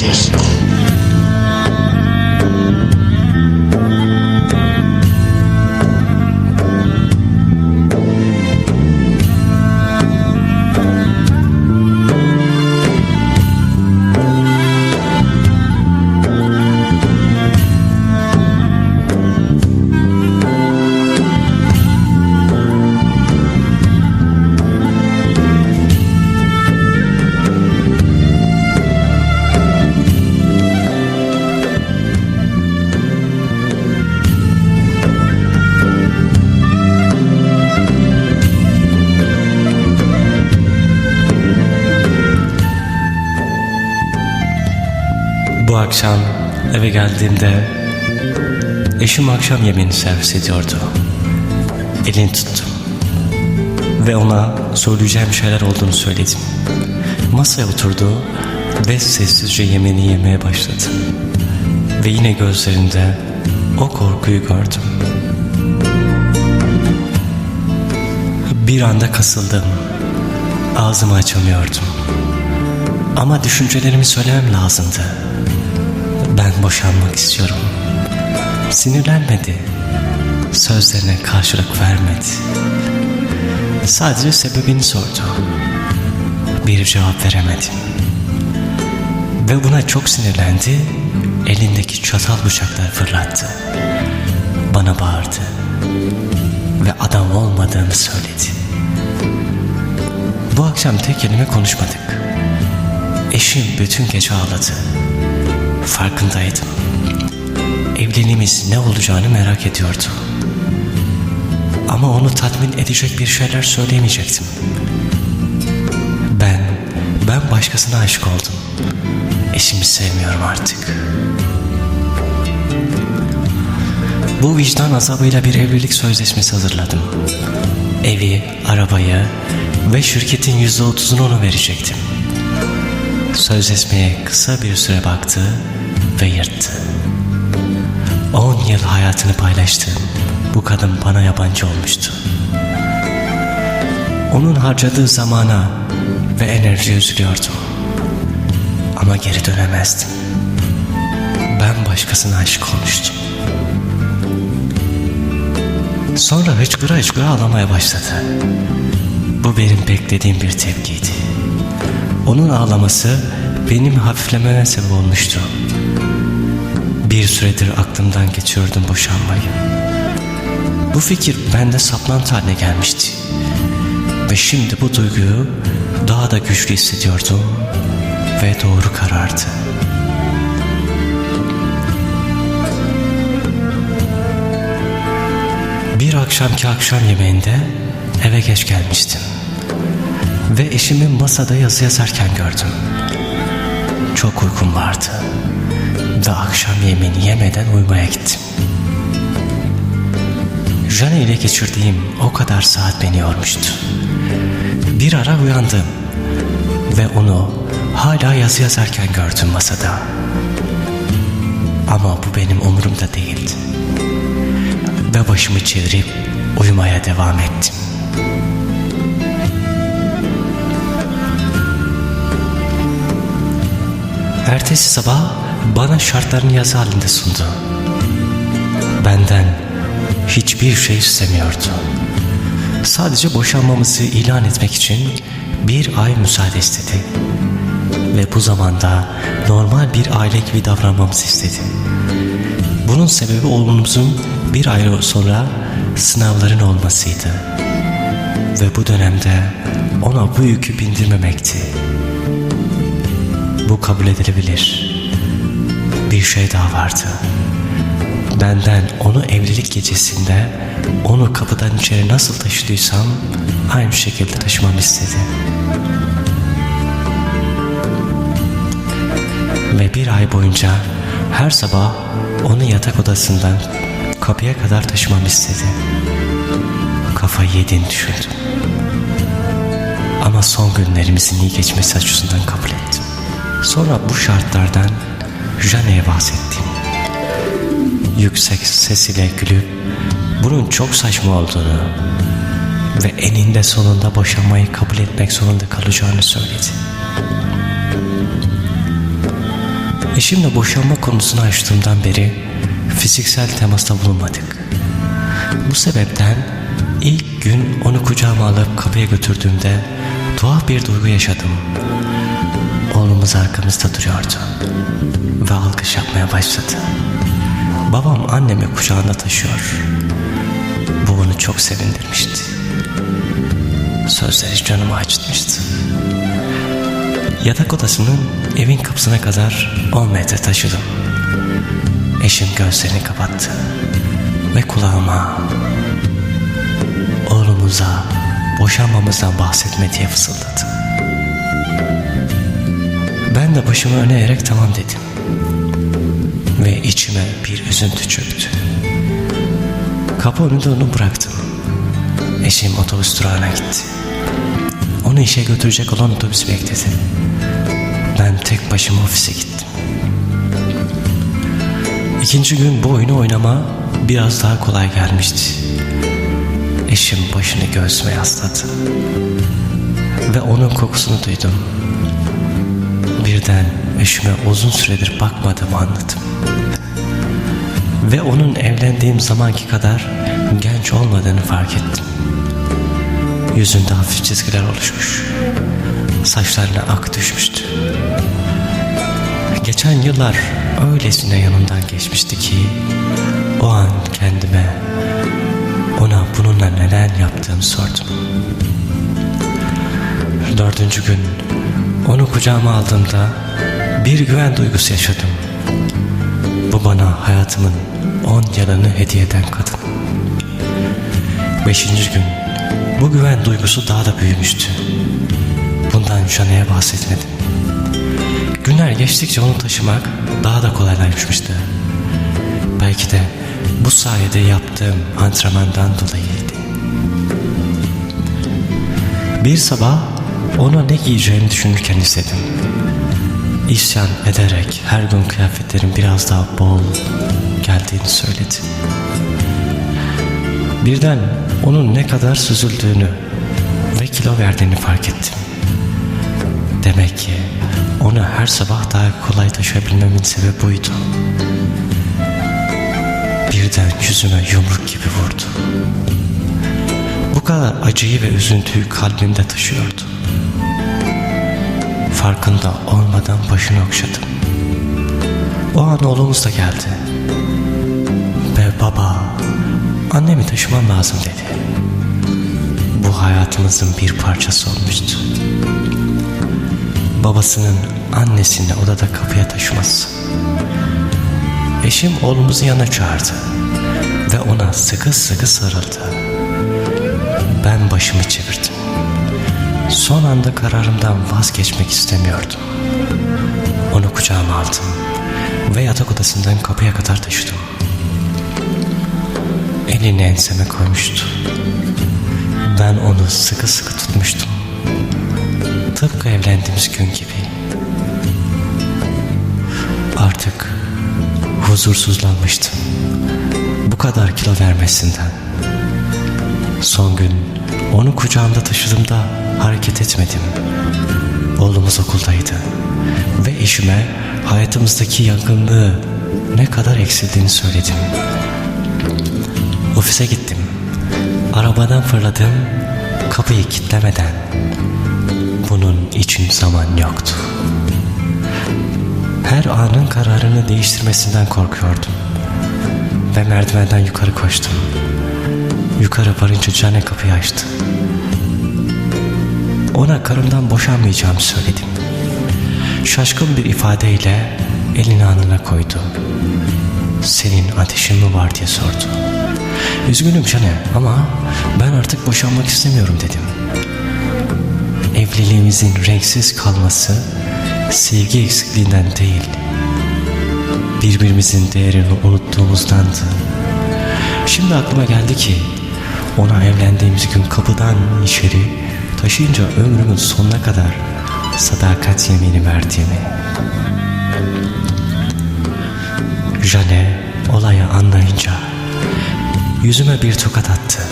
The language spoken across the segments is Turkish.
gracias. Akşam eve geldiğimde eşim akşam yemeğini servis ediyordu. Elini tuttum. Ve ona söyleyeceğim şeyler olduğunu söyledim. Masaya oturdu ve sessizce yemeğini yemeye başladı. Ve yine gözlerinde o korkuyu gördüm. Bir anda kasıldım. Ağzımı açamıyordum. Ama düşüncelerimi söylemem lazımdı. Boşanmak istiyorum. Sinirlenmedi. Sözlerine karşılık vermedi. Sadece sebebini sordu. Bir cevap veremedim. Ve buna çok sinirlendi. Elindeki çatal bıçakları fırlattı. Bana bağırdı. Ve adam olmadığını söyledi. Bu akşam tek kelime konuşmadık. Eşim bütün gece ağladı. Farkındaydım. Evliliğimiz ne olacağını merak ediyordu. Ama onu tatmin edecek bir şeyler söyleyemeyecektim. Ben, ben başkasına aşık oldum. Eşimi sevmiyorum artık. Bu vicdan azabıyla bir evlilik sözleşmesi hazırladım. Evi, arabayı ve şirketin yüzde otuzunu ona verecektim. Sözleşmeye kısa bir süre baktı ve yırttı. On yıl hayatını paylaştığım bu kadın bana yabancı olmuştu. Onun harcadığı zamana ve enerjiye üzülüyordum. Ama geri dönemezdim. Ben başkasına aşık olmuştum. Sonra hıçkıra hıçkıra ağlamaya başladı. Bu benim beklediğim bir tepkiydi. Onun ağlaması benim hafiflememe sebep olmuştu. Bir süredir aklımdan geçiyordum boşanmayı. Bu fikir bende saplantı haline gelmişti. Ve şimdi bu duyguyu daha da güçlü hissediyordum ve doğru karardı. Bir akşamki akşam yemeğinde eve geç gelmiştim. Ve eşimi masada yazı yazarken gördüm. Çok uykum vardı. Ve akşam yemeğini yemeden uyumaya gittim. Jane ile geçirdiğim o kadar saat beni yormuştu. Bir ara uyandım. Ve onu hala yazı yazarken gördüm masada. Ama bu benim umurumda değildi. Ve başımı çevirip uyumaya devam ettim. Ertesi sabah bana şartlarını yazı halinde sundu. Benden hiçbir şey istemiyordu. Sadece boşanmamızı ilan etmek için bir ay müsaade istedi. Ve bu zamanda normal bir aile gibi davranmamızı istedi. Bunun sebebi oğlumuzun bir ay sonra sınavların olmasıydı. Ve bu dönemde ona bu yükü bindirmemekti. Bu kabul edilebilir. Bir şey daha vardı. Benden onu evlilik gecesinde onu kapıdan içeri nasıl taşıdıysam aynı şekilde taşımamı istedi. Ve bir ay boyunca her sabah onu yatak odasından kapıya kadar taşımamı istedi. Kafayı yediğini düşündüm. Ama son günlerimizin iyi geçmesi açısından kabul ettim. Sonra bu şartlardan Jane'ye bahsettim. Yüksek sesiyle gülüp bunun çok saçma olduğunu ve eninde sonunda boşanmayı kabul etmek zorunda kalacağını söyledi. Eşimle boşanma konusunu açtığımdan beri fiziksel temasta bulunmadık. Bu sebepten ilk gün onu kucağıma alıp kapıya götürdüğümde tuhaf bir duygu yaşadım. Oğlumuz arkamızda duruyordu ve alkış yapmaya başladı. Babam annemi kucağında taşıyor. Bu onu çok sevindirmişti. Sözleri canımı acıtmıştı. Yatak odasının evin kapısına kadar 10 metre taşıdım. Eşim gözlerini kapattı ve kulağıma oğlumuza boşanmamızdan bahsetme diye fısıldadı. Ben de başımı öne eğerek tamam dedim. Ve içime bir üzüntü çöktü. Kapı önünde onu bıraktım. Eşim otobüs durağına gitti. Onu işe götürecek olan otobüs bekledi. Ben tek başıma ofise gittim. İkinci gün bu oyunu oynama biraz daha kolay gelmişti. Eşim başını göğsüme yasladı. Ve onun kokusunu duydum. Birden eşime uzun süredir bakmadığımı anladım. Ve onun evlendiğim zamanki kadar genç olmadığını fark ettim. Yüzünde hafif çizgiler oluşmuş. Saçlarına ak düşmüştü. Geçen yıllar öylesine yanımdan geçmişti ki o an kendime ona bununla neden yaptığımı sordum. Dördüncü gün onu kucağıma aldığımda bir güven duygusu yaşadım. Bu bana hayatımın on yılını hediye eden kadın. Beşinci gün bu güven duygusu daha da büyümüştü. Bundan Jane'ye bahsetmedim. Günler geçtikçe onu taşımak daha da kolaylaşmıştı. Belki de bu sayede yaptığım antrenmandan dolayıydı. Bir sabah ona ne giyeceğimi düşünürken istedim. İsyan ederek her gün kıyafetlerin biraz daha bol geldiğini söyledi. Birden onun ne kadar süzüldüğünü ve kilo verdiğini fark ettim. Demek ki onu her sabah daha kolay taşıyabilmemin sebebi buydu. Birden yüzüme yumruk gibi vurdu. Bu kadar acıyı ve üzüntüyü kalbimde taşıyordu. Farkında olmadan başını okşadım. O an oğlumuz da geldi. Ve baba, annemi taşımam lazım dedi. Bu hayatımızın bir parçası olmuştu. Babasının annesini odada kapıya taşıması. Eşim oğlumuzu yana çağırdı ve ona sıkı sıkı sarıldı. Ben başımı çevirdim. Son anda kararımdan vazgeçmek istemiyordum. Onu kucağıma aldım ve yatak odasından kapıya kadar taşıdım. Elini enseme koymuştu. Ben onu sıkı sıkı tutmuştum. Tıpkı evlendiğimiz gün gibi. Artık huzursuzlanmıştım. Bu kadar kilo vermesinden. Son gün onu kucağımda taşıdığımda hareket etmedim. Oğlumuz okuldaydı. Ve eşime hayatımızdaki yakınlığı ne kadar eksildiğini söyledim. Ofise gittim. Arabadan fırladım. Kapıyı kilitlemeden. Bunun için zaman yoktu. Her anın kararını değiştirmesinden korkuyordum. Ve merdivenden yukarı koştum. Yukarı varınca Cane kapıyı açtı. Ona karımdan boşanmayacağımı söyledim. Şaşkın bir ifadeyle elini alnına koydu. Senin ateşin mi var diye sordu. Üzgünüm Cane ama ben artık boşanmak istemiyorum dedim. Evliliğimizin renksiz kalması sevgi eksikliğinden değil, birbirimizin değerini unuttuğumuzdandı. Şimdi aklıma geldi ki ona evlendiğimiz gün kapıdan içeri taşıyınca ömrümün sonuna kadar sadakat yemini verdiğimi. Jane olayı anlayınca yüzüme bir tokat attı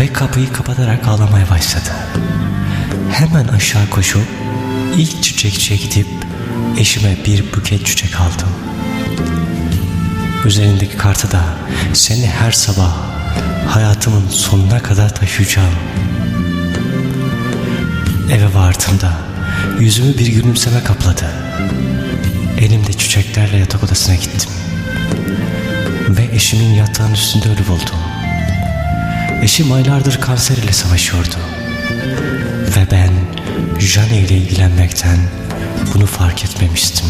ve kapıyı kapatarak ağlamaya başladı. Hemen aşağı koşup ilk çiçekçiye gidip eşime bir buket çiçek aldım. Üzerindeki kartı da seni her sabah hayatımın sonuna kadar taşıyacağım. Eve vardığımda yüzümü bir gülümseme kapladı. Elimde çiçeklerle yatak odasına gittim. Ve eşimin yatağın üstünde ölü buldum. Eşim aylardır kanser ile savaşıyordu. Ve ben Jane ile ilgilenmekten bunu fark etmemiştim.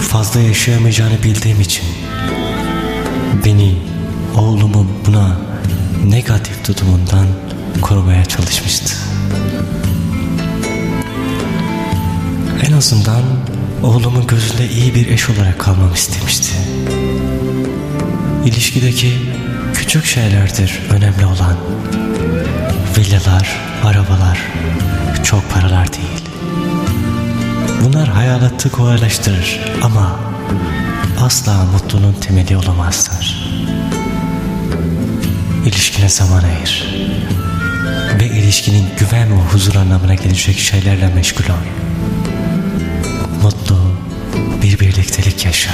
Fazla yaşayamayacağını bildiğim için beni oğlumun buna negatif tutumundan korumaya çalışmıştı. En azından oğlumun gözünde iyi bir eş olarak kalmamı istemişti. İlişkideki küçük şeylerdir önemli olan. Villalar, arabalar, çok paralar değil. Bunlar hayatı kolaylaştırır ama asla mutluluğun temeli olamazlar. İlişkine zaman ayır ve ilişkinin güven ve huzur anlamına gelecek şeylerle meşgul ol. Mutlu bir birliktelik yaşa.